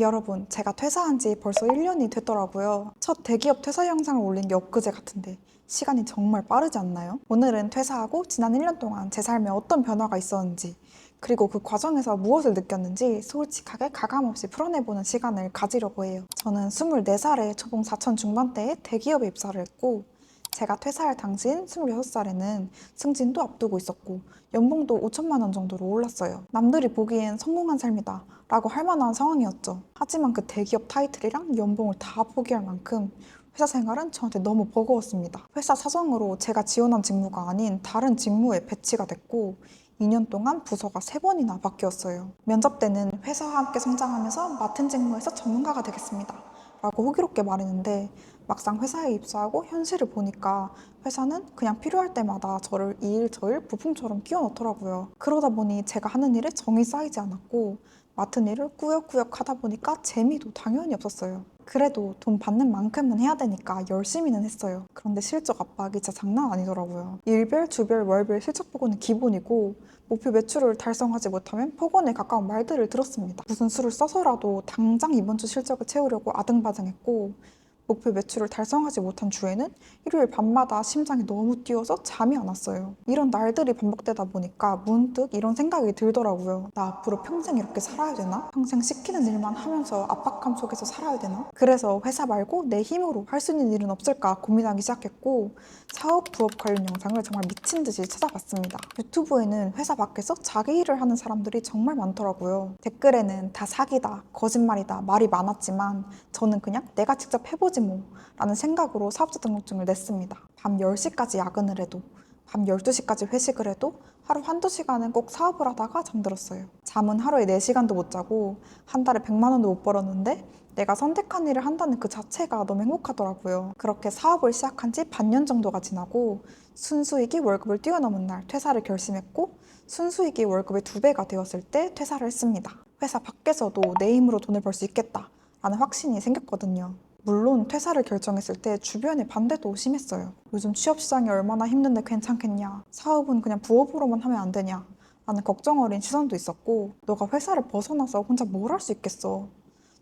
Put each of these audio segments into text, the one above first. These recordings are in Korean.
여러분, 제가 퇴사한 지 벌써 1년이 됐더라고요. 첫 대기업 퇴사 영상을 올린 게 엊그제 같은데 시간이 정말 빠르지 않나요? 오늘은 퇴사하고 지난 1년 동안 제 삶에 어떤 변화가 있었는지 그리고 그 과정에서 무엇을 느꼈는지 솔직하게 가감없이 풀어내보는 시간을 가지려고 해요. 저는 24살에 초봉 4천 중반대에 대기업에 입사를 했고 제가 퇴사할 당시인 26살에는 승진도 앞두고 있었고 연봉도 5천만 원 정도로 올랐어요. 남들이 보기엔 성공한 삶이다 라고 할 만한 상황이었죠. 하지만 그 대기업 타이틀이랑 연봉을 다 포기할 만큼 회사 생활은 저한테 너무 버거웠습니다. 회사 사정으로 제가 지원한 직무가 아닌 다른 직무에 배치가 됐고 2년 동안 부서가 3번이나 바뀌었어요. 면접 때는 회사와 함께 성장하면서 맡은 직무에서 전문가가 되겠습니다. 라고 호기롭게 말했는데 막상 회사에 입사하고 현실을 보니까 회사는 그냥 필요할 때마다 저를 이 일 저 일 부품처럼 끼워 넣더라고요. 그러다 보니 제가 하는 일에 정이 쌓이지 않았고 맡은 일을 꾸역꾸역 하다 보니까 재미도 당연히 없었어요. 그래도 돈 받는 만큼은 해야 되니까 열심히는 했어요. 그런데 실적 압박이 진짜 장난 아니더라고요. 일별, 주별, 월별 실적 보고는 기본이고 목표 매출을 달성하지 못하면 폭언에 가까운 말들을 들었습니다. 무슨 수를 써서라도 당장 이번 주 실적을 채우려고 아등바등했고 목표 매출을 달성하지 못한 주에는 일요일 밤마다 심장이 너무 뛰어서 잠이 안 왔어요. 이런 날들이 반복되다 보니까 문득 이런 생각이 들더라고요. 나 앞으로 평생 이렇게 살아야 되나? 평생 시키는 일만 하면서 압박감 속에서 살아야 되나? 그래서 회사 말고 내 힘으로 할 수 있는 일은 없을까 고민하기 시작했고 사업, 부업 관련 영상을 정말 미친 듯이 찾아봤습니다. 유튜브에는 회사 밖에서 자기 일을 하는 사람들이 정말 많더라고요. 댓글에는 다 사기다, 거짓말이다 말이 많았지만 저는 그냥 내가 직접 해보지 뭐 라는 생각으로 사업자 등록증을 냈습니다. 밤 10시까지 야근을 해도 밤 12시까지 회식을 해도 하루 한두 시간은 꼭 사업을 하다가 잠들었어요. 잠은 하루에 4시간도 못 자고 한 달에 100만 원도 못 벌었는데 내가 선택한 일을 한다는 그 자체가 너무 행복하더라고요. 그렇게 사업을 시작한 지 반년 정도가 지나고 순수익이 월급을 뛰어넘은 날 퇴사를 결심했고 순수익이 월급의 두 배가 되었을 때 퇴사를 했습니다. 회사 밖에서도 내 힘으로 돈을 벌 수 있겠다 라는 확신이 생겼거든요. 물론 퇴사를 결정했을 때 주변의 반대도 심했어요. 요즘 취업 시장이 얼마나 힘든데 괜찮겠냐. 사업은 그냥 부업으로만 하면 안 되냐. 라는 걱정 어린 시선도 있었고 너가 회사를 벗어나서 혼자 뭘 할 수 있겠어.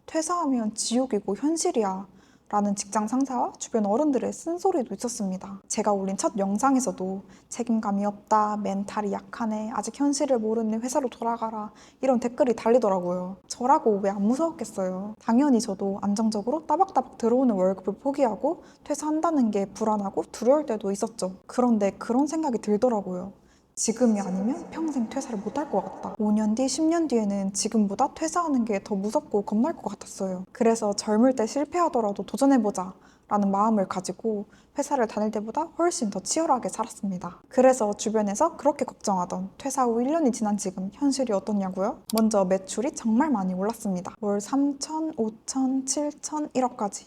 퇴사하면 지옥이고 현실이야. 라는 직장 상사와 주변 어른들의 쓴소리도 있었습니다. 제가 올린 첫 영상에서도 책임감이 없다, 멘탈이 약하네, 아직 현실을 모르는 회사로 돌아가라 이런 댓글이 달리더라고요. 저라고 왜 안 무서웠겠어요. 당연히 저도 안정적으로 따박따박 들어오는 월급을 포기하고 퇴사한다는 게 불안하고 두려울 때도 있었죠. 그런데 그런 생각이 들더라고요. 지금이 아니면 평생 퇴사를 못 할 것 같다. 5년 뒤, 10년 뒤에는 지금보다 퇴사하는 게 더 무섭고 겁날 것 같았어요. 그래서 젊을 때 실패하더라도 도전해보자. 라는 마음을 가지고 회사를 다닐 때보다 훨씬 더 치열하게 살았습니다. 그래서 주변에서 그렇게 걱정하던 퇴사 후 1년이 지난 지금 현실이 어떻냐고요? 먼저 매출이 정말 많이 올랐습니다. 월 3천, 5천, 7천, 1억까지.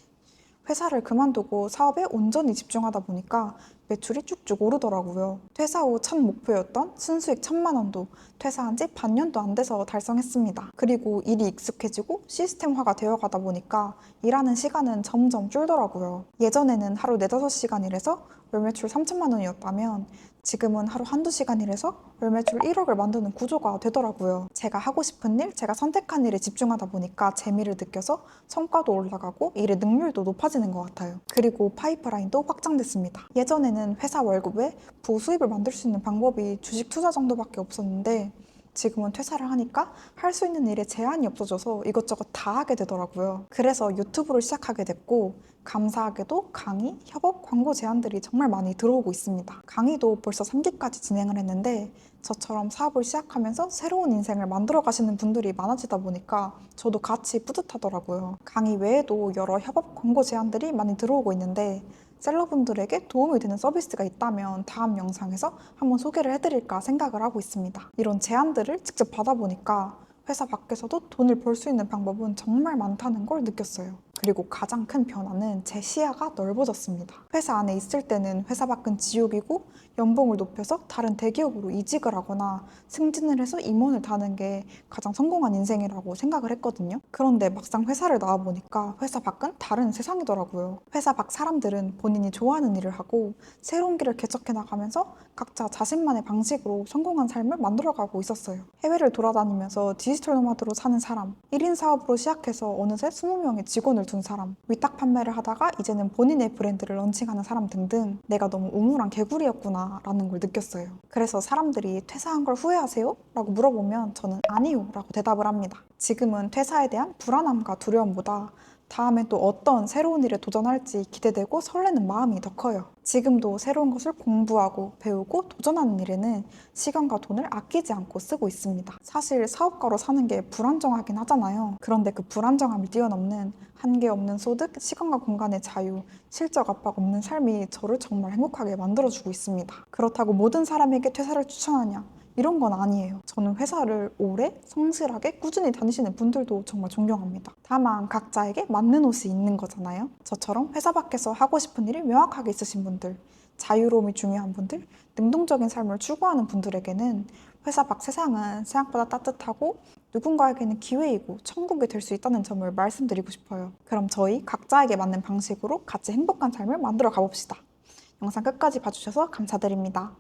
회사를 그만두고 사업에 온전히 집중하다 보니까 매출이 쭉쭉 오르더라고요. 퇴사 후 첫 목표였던 순수익 천만 원도 퇴사한 지 반년도 안 돼서 달성했습니다. 그리고 일이 익숙해지고 시스템화가 되어 가다 보니까 일하는 시간은 점점 줄더라고요. 예전에는 하루 4, 5시간 일해서 월 매출 3천만 원이었다면 지금은 하루 한두 시간 일해서 월 매출 1억을 만드는 구조가 되더라고요. 제가 하고 싶은 일, 제가 선택한 일에 집중하다 보니까 재미를 느껴서 성과도 올라가고 일의 능률도 높아지는 것 같아요. 그리고 파이프라인도 확장됐습니다. 예전에는 회사 월급에 부수입을 만들 수 있는 방법이 주식 투자 정도밖에 없었는데 지금은 퇴사를 하니까 할 수 있는 일에 제한이 없어져서 이것저것 다 하게 되더라고요. 그래서 유튜브를 시작하게 됐고 감사하게도 강의, 협업, 광고 제안들이 정말 많이 들어오고 있습니다. 강의도 벌써 3기까지 진행을 했는데 저처럼 사업을 시작하면서 새로운 인생을 만들어 가시는 분들이 많아지다 보니까 저도 같이 뿌듯하더라고요. 강의 외에도 여러 협업, 광고 제안들이 많이 들어오고 있는데 셀러분들에게 도움이 되는 서비스가 있다면 다음 영상에서 한번 소개를 해드릴까 생각을 하고 있습니다. 이런 제안들을 직접 받아보니까 회사 밖에서도 돈을 벌 수 있는 방법은 정말 많다는 걸 느꼈어요. 그리고 가장 큰 변화는 제 시야가 넓어졌습니다. 회사 안에 있을 때는 회사 밖은 지옥이고 연봉을 높여서 다른 대기업으로 이직을 하거나 승진을 해서 임원을 다는 게 가장 성공한 인생이라고 생각을 했거든요. 그런데 막상 회사를 나와보니까 회사 밖은 다른 세상이더라고요. 회사 밖 사람들은 본인이 좋아하는 일을 하고 새로운 길을 개척해 나가면서 각자 자신만의 방식으로 성공한 삶을 만들어가고 있었어요. 해외를 돌아다니면서 디지털 노마드로 사는 사람, 1인 사업으로 시작해서 어느새 20명의 직원을 둔 사람, 위탁 판매를 하다가 이제는 본인의 브랜드를 런칭하는 사람 등등 내가 너무 우물한 개구리였구나 라는 걸 느꼈어요. 그래서 사람들이 퇴사한 걸 후회하세요? 라고 물어보면 저는 아니요 라고 대답을 합니다. 지금은 퇴사에 대한 불안함과 두려움보다 다음에 또 어떤 새로운 일에 도전할지 기대되고 설레는 마음이 더 커요. 지금도 새로운 것을 공부하고 배우고 도전하는 일에는 시간과 돈을 아끼지 않고 쓰고 있습니다. 사실 사업가로 사는 게 불안정하긴 하잖아요. 그런데 그 불안정함을 뛰어넘는 한계 없는 소득, 시간과 공간의 자유, 실적 압박 없는 삶이 저를 정말 행복하게 만들어주고 있습니다. 그렇다고 모든 사람에게 퇴사를 추천하냐? 이런 건 아니에요. 저는 회사를 오래 성실하게 꾸준히 다니시는 분들도 정말 존경합니다. 다만 각자에게 맞는 옷이 있는 거잖아요. 저처럼 회사 밖에서 하고 싶은 일이 명확하게 있으신 분들, 자유로움이 중요한 분들, 능동적인 삶을 추구하는 분들에게는 회사 밖 세상은 생각보다 따뜻하고 누군가에게는 기회이고 천국이 될 수 있다는 점을 말씀드리고 싶어요. 그럼 저희 각자에게 맞는 방식으로 같이 행복한 삶을 만들어 가봅시다. 영상 끝까지 봐주셔서 감사드립니다.